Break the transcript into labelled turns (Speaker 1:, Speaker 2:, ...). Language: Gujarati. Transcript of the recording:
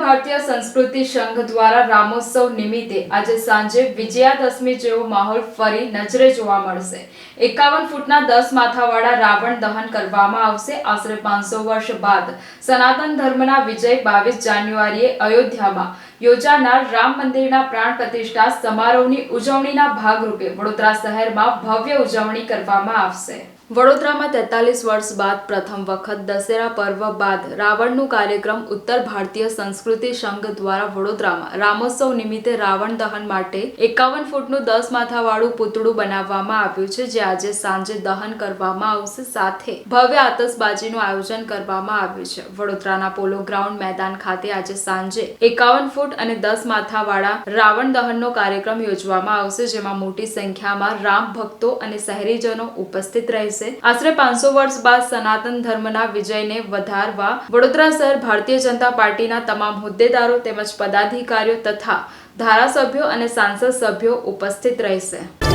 Speaker 1: ભારતીય સંસ્કૃતિ સંઘ દ્વારા રામોત્સવ નિમિત્તે આજે સાંજે વિજયાદશમી જેવો માહોલ ફરી નજરે જોવા મળશે. એકાવન ફૂટના દસ માથાવાળા રાવણ દહન કરવામાં આવશે. આશરે પાંચસો વર્ષ બાદ સનાતન ધર્મના વિજય બાવીસ જાન્યુઆરીએ અયોધ્યામાં યોજાનાર રામ મંદિરના પ્રાણ પ્રતિષ્ઠા સમારોહની ઉજવણીના ભાગરૂપે વડોદરા શહેરમાં ભવ્ય ઉજવણી કરવામાં આવશે. વડોદરામાં તેતાલીસ વર્ષ બાદ પ્રથમ વખત દશેરા પર્વ બાદ રાવણનું કાર્યક્રમ ઉત્તર ભારતીય સંસ્કૃતિ સંઘ દ્વારા વડોદરામાં રામોત્સવ નિમિત્તે રાવણ દહન માટે એકાવન ફૂટનું દસ માથાવાળું પૂતળું બનાવવામાં આવ્યું છે, જે આજે સાંજે દહન કરવામાં આવશે. સાથે ભવ્ય આતશબાજીનું આયોજન કરવામાં આવ્યું છે. વડોદરાના પોલો ગ્રાઉન્ડ મેદાન ખાતે આજે સાંજે એકાવન ફૂટ અને દસ માથાવાળા રાવણ દહનનો કાર્યક્રમ યોજવામાં આવશે, જેમાં મોટી સંખ્યામાં રામ ભક્તો અને શહેરીજનો ઉપસ્થિત રહેશે. આશરે પાંચસો વર્ષ બાદ સનાતન ધર્મના વિજયને વધારવા વડોદરા શહેર ભારતીય જનતા પાર્ટીના તમામ હોદ્દેદારો તેમજ પદાધિકારીઓ તથા ધારાસભ્યો અને સાંસદ સભ્યો ઉપસ્થિત રહેશે.